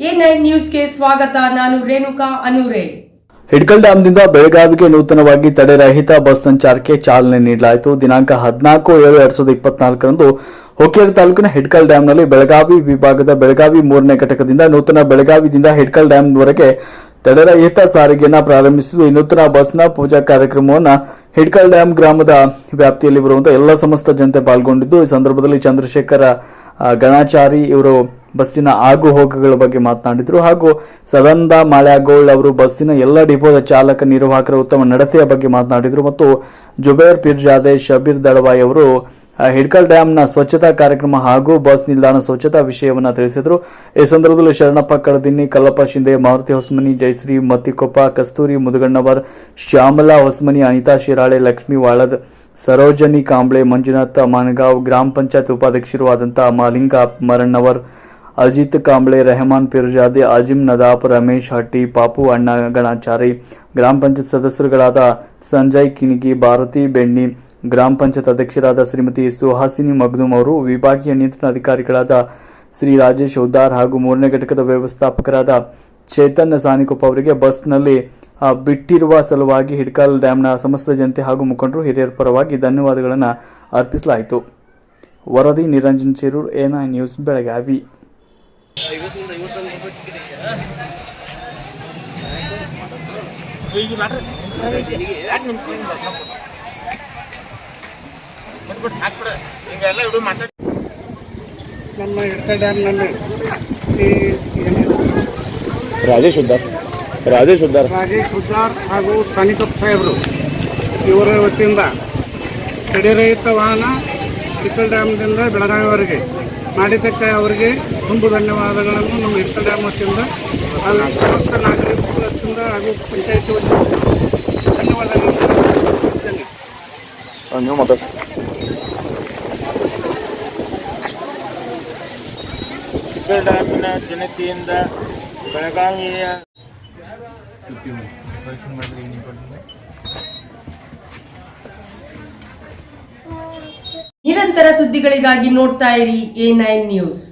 Nine ನ್ಯೂಸ್ಗೆ ಸ್ವಾಗತ, ನಾನು ರೇಣುಕಾ ಅನೂರೆ. ಹಿಡ್ಕಲ್ ಬೆಳಗಾವಿಗೆ ನೂತನವಾಗಿ ತಡೆರಹಿತ ಬಸ್ ಸಂಚಾರಕ್ಕೆ ಚಾಲನೆ ನೀಡಲಾಯಿತು. ದಿನಾಂಕ ಹದಿನಾಲ್ಕು ಏಳು ಎರಡ್ ಸಾವಿರದ ಇಪ್ಪತ್ನಾಲ್ಕರಂದು ಹೊಕ್ಕೇರಿ ತಾಲೂಕಿನ ಹಿಡ್ಕಲ್ ಡ್ಯಾಂನಲ್ಲಿ ಬೆಳಗಾವಿ ವಿಭಾಗದ ಬೆಳಗಾವಿ ಮೂರನೇ ಘಟಕದಿಂದ ನೂತನ ಬೆಳಗಾವಿದಿಂದ ಹಿಡ್ಕಲ್ ಡ್ಯಾಂವರೆಗೆ ತಡೆರಹಿತ ಸಾರಿಗೆಯನ್ನು ಪ್ರಾರಂಭಿಸಿದ್ದು, ಈ ನೂತನ ಬಸ್ನ ಪೂಜಾ ಕಾರ್ಯಕ್ರಮವನ್ನು ಹಿಡ್ಕಲ್ ಡ್ಯಾಂ ಗ್ರಾಮದ ವ್ಯಾಪ್ತಿಯಲ್ಲಿ ಬರುವಂತಹ ಎಲ್ಲ ಸಮಸ್ತ ಜನತೆ ಪಾಲ್ಗೊಂಡಿದ್ದು. ಈ ಸಂದರ್ಭದಲ್ಲಿ ಚಂದ್ರಶೇಖರ ಗಣಾಚಾರಿ ಇವರು ಬಸ್ಸಿನ ಆಗು ಹೋಗುಗಳ ಬಗ್ಗೆ ಮಾತನಾಡಿದರು. ಹಾಗೂ ಸದಾನಂದ ಮಾಳ್ಯಾಗೋಳ್ ಅವರು ಬಸ್ಸಿನ ಎಲ್ಲ ಡಿಪೋದ ಚಾಲಕ, ನಿರ್ವಾಹಕರ ಉತ್ತಮ ನಡತೆಯ ಬಗ್ಗೆ ಮಾತನಾಡಿದರು. ಮತ್ತು ಜುಬೇರ್ ಪಿರ್ಜಾದೆ ಶಬೀರ್ ದಳವಾಯಿ ಅವರು ಹಿಡ್ಕಲ್ ಡ್ಯಾಂನ ಸ್ವಚ್ಛತಾ ಕಾರ್ಯಕ್ರಮ ಹಾಗೂ ಬಸ್ ನಿಲ್ದಾಣ ಸ್ವಚ್ಛತಾ ವಿಷಯವನ್ನು ತಿಳಿಸಿದರು. ಈ ಸಂದರ್ಭದಲ್ಲಿ ಶರಣಪ್ಪ ಕಡದಿನ್ನಿ, ಕಲ್ಲಪ್ಪ ಶಿಂದೆ ಮಾರುತಿ ಹೊಸಮನಿ ಜಯಶ್ರೀ ಮತ್ತಿಕೊಪ್ಪ, ಕಸ್ತೂರಿ, ಮುದುಗಣ್ಣವರ್, ಶ್ಯಾಮಲಾ ಹೊಸಮನಿ, ಅನಿತಾ ಶಿರಾಳೆ, ಲಕ್ಷ್ಮೀ ವಾಳದ್, ಸರೋಜನಿ ಕಾಂಬ್ಳೆ, ಮಂಜುನಾಥ ಮಾನಗಾಂವ್, ಗ್ರಾಮ ಪಂಚಾಯತ್ ಉಪಾಧ್ಯಕ್ಷರು ಆದಂತಹ ಮಾಲಿಂಗ ಮರಣ್ಣವರ್ ಅಜಿತ್ ಕಾಂಬ್ಳೆ, ರೆಹಮಾನ್ ಪಿರುಜಾದಿ, ಅಜಿಮ್ ನದಾಪ್ ರಮೇಶ್ ಹಟ್ಟಿ, ಪಾಪು ಅಣ್ಣ ಗಣಾಚಾರಿ, ಗ್ರಾಮ ಪಂಚಾಯತ್ ಸದಸ್ಯರುಗಳಾದ ಸಂಜಯ್ ಕಿಣಿಗಿ, ಭಾರತಿ ಬೆಣ್ಣಿ, ಗ್ರಾಮ ಪಂಚಾಯತ್ ಅಧ್ಯಕ್ಷರಾದ ಶ್ರೀಮತಿ ಸುಹಾಸಿನಿ ಮಗ್ದುಮ್ ಅವರು, ವಿಭಾಗೀಯ ನಿಯಂತ್ರಣ ಅಧಿಕಾರಿಗಳಾದ ಶ್ರೀ ರಾಜೇಶ್ ಉದ್ದಾರ್ ಹಾಗೂ ಮೂರನೇ ಘಟಕದ ವ್ಯವಸ್ಥಾಪಕರಾದ ಚೇತನ್ ಸಾನಿಕೊಪ್ಪ ಅವರಿಗೆ ಬಸ್ನಲ್ಲಿ ಬಿಟ್ಟಿರುವ ಸಲುವಾಗಿ ಹಿಡ್ಕಾಲ್ ಡ್ಯಾಂನ ಸಮಸ್ತ ಜನತೆ ಹಾಗೂ ಮುಖಂಡರು ಹಿರಿಯರ ಪರವಾಗಿ ಧನ್ಯವಾದಗಳನ್ನು ಅರ್ಪಿಸಲಾಯಿತು. ವರದಿ Niranjan Cherur N I news, Belagavi. ನಮ್ಮ ಡ್ಯಾಮ್ನಲ್ಲಿ ರಾಜೇಶ್ ಉದ್ದಾರ್. ರಾಜೇಶ್ ಉದ್ದಾರ್. ರಾಜೇಶ್ ಉದ್ದಾರ್ ಹಾಗೂ ಸಾನಿಕಪ್ಪ ಸಾಹೇಬರು ಇವರ ವತಿಯಿಂದ ತಡೆರಹಿತ ವಾಹನ ಹಿಡ್ಕಲ್ ಡ್ಯಾಮ್ದಿಂದ ಬೆಳಗಾವಿವರೆಗೆ. ಮಾಡಿದ್ದಕ್ಕೆ ಅವರಿಗೆ ತುಂಬು ಧನ್ಯವಾದಗಳನ್ನು ನಮ್ಮ ಹಿಡ್ಕಲ್ ಡ್ಯಾಮ್ ವತಿಯಿಂದ ಹಾಗೂ ಸಮಸ್ತ ನಾಗರಿಕರ ವತಿಯಿಂದ ಹಾಗೂ ಪಂಚಾಯತಿ ವತಿಯಿಂದ ಧನ್ಯವಾದಗಳನ್ನು. ನೀವು ಮಾತಾಡ್ಸಿ ಡ್ಯಾಮಿನ ಜನತೆಯಿಂದ ಬೆಳಗಾವಿಯ ನಿರಂತರ ಸುದ್ದಿಗಳಿಗಾಗಿ ನೋಡ್ತಾ ಇರಿ ಎ ನೈನ್ ನ್ಯೂಸ್.